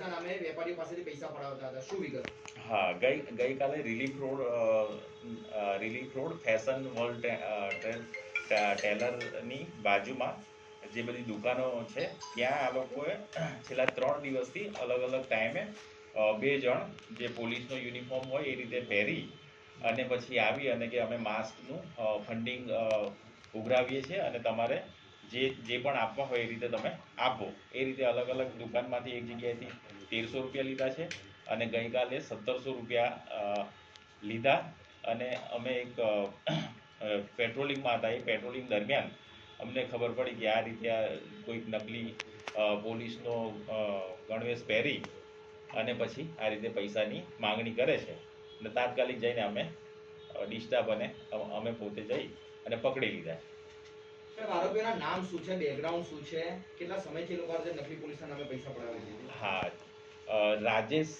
નામે વેપારીઓ પાસેથી પૈસા પડાવતા હતા. શું વિગત? હા, ગઈ, ગઈકાલે relief road relief road fashion world ટેલરની બાજુમાં જે બધી દુકાનો છે, ત્યાં આ લોકોએ છેલ્લા ત્રણ દિવસથી અલગ અલગ ટાઈમે બે જણ જે પોલીસનો યુનિફોર્મ હોય એ રીતે પહેરી અને પછી આવી અને કે અમે માસ્કનું ફંડિંગ ઉઘરાવીએ છીએ અને તમારે જે જે પણ આપવા હોય એ રીતે તમે આપો. એ રીતે અલગ અલગ દુકાનમાંથી એક જગ્યાએથી તેરસો રૂપિયા લીધા છે અને ગઈકાલે સત્તરસો રૂપિયા લીધા. અને અમે એક પેટ્રોલિંગમાં હતા. એ પેટ્રોલિંગ દરમિયાન અમને ખબર પડી કે આ રીતે આ કોઈક નકલી પોલીસનો ગણવેશ પહેરી અને પછી આ રીતે પૈસાની માંગણી કરે છે. અને તાત્કાલિક જઈને અમે ડિસ્ટર્બ અને અમે પોતે જઈ અને પકડી લીધા સાહેબ આરોપીઓના નામ શું છે બેકગ્રાઉન્ડ શું છે કેટલા સમયથી લોકો આ નકલી પોલીસના નામે પૈસા પડાવે છે? હા. રાજેશ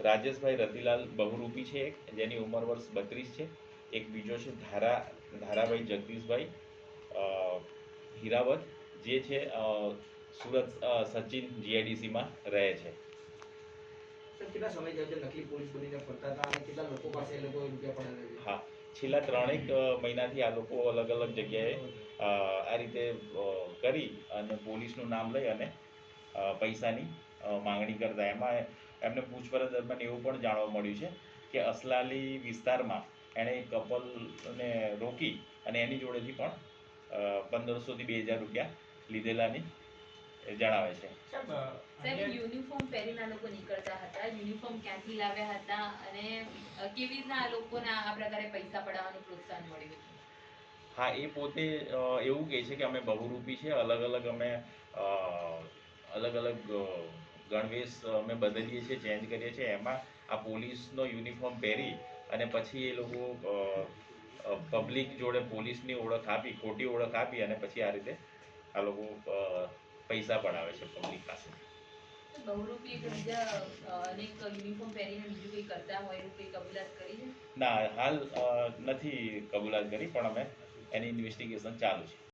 રાજેશભાઈ રતિલાલ બહુરૂપી છે એક જેની ઉંમર વર્ષ બત્રીસ છે. એક બીજો છે ધારા ધારાભાઈ જગદીશભાઈ હીરાવત જે છે સુરત સચિન સચિન જીઆઈડીસીમાં રહે છે. કેટલા સમય છે નકલી પોલીસ બનીને ફરતા હતા અને કેટલા લોકો પાસે એ લોકો રૂપિયા પડાવે છે? હા છેલ્લા ત્રણેક મહિનાથી આ લોકો અલગ અલગ જગ્યાએ આ રીતે કરી અને પોલીસનું નામ લઈ અને પૈસાની માંગણી કરતા. એમાં એમને પૂછપરછ દરમિયાન એવું પણ જાણવા મળ્યું છે કે અસલાલી વિસ્તારમાં એણે કપલને રોકી અને એની જોડેથી પણ પંદરસોથી બે હજાર રૂપિયા લીધેલાની જણાવે છે. સાહેબ યુનિફોર્મ પહેરીને આ લોકો નીકળતા હતા. યુનિફોર્મ ક્યાંથી લાવ્યા હતા અને કેવી રીતના આ લોકોને આ પ્રકારે પૈસા પડાવવાનું પ્રોત્સાહન મળ્યું? હા, એ પોતે એવું કહે છે કે અમે બહુરૂપી છે. અલગ અલગ અમે અલગ અલગ ગણવેશ અમે બદલીએ છીએ, ચેન્જ કરીએ છીએ. એમાં આ પોલીસનો યુનિફોર્મ પહેરી અને પછી એ લોકો પબ્લિક જોડે પોલીસની ઓળખ આપી, ખોટી ઓળખ આપી અને પછી આ રીતે આ લોકો પૈસા પડાવે છે પબ્લિક પાસે ના હાલ નથી કબૂલાત કરી પણ અમે એની ઇન્વેસ્ટિગેશન ચાલુ છે.